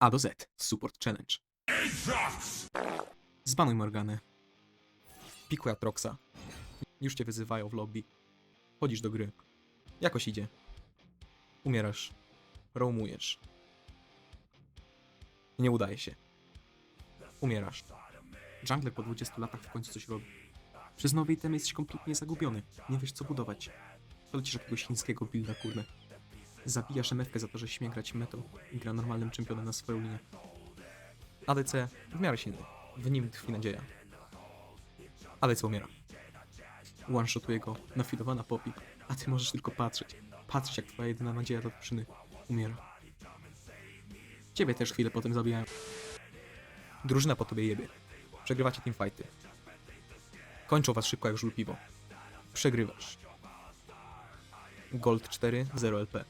A do Z. Support Challenge. Zbanuj Morganę. Pikuj Atroxa. Już cię wyzywają w lobby. Chodzisz do gry. Jakoś idzie. Umierasz. Roamujesz. Nie udaje się. Umierasz. Jungler po 20 latach w końcu coś robi. Przez nowe itemy jesteś kompletnie zagubiony. Nie wiesz co budować. Polecisz jakiegoś chińskiego builda, kurde. Zabijasz MFkę za to, że śmie grać metą i gra normalnym czempionem na swoją linię. ADC w miarę silny. W nim tkwi nadzieja. ADC umiera. One-shotuje go, nafilowana popi, a ty możesz tylko patrzeć. Patrzeć jak twoja jedyna nadzieja do drużyny umiera. Ciebie też chwilę potem zabijają. Drużyna po tobie jebie. Przegrywacie teamfighty. Kończą was szybko jak żul piwo. Przegrywasz. Gold 4, 0 LP.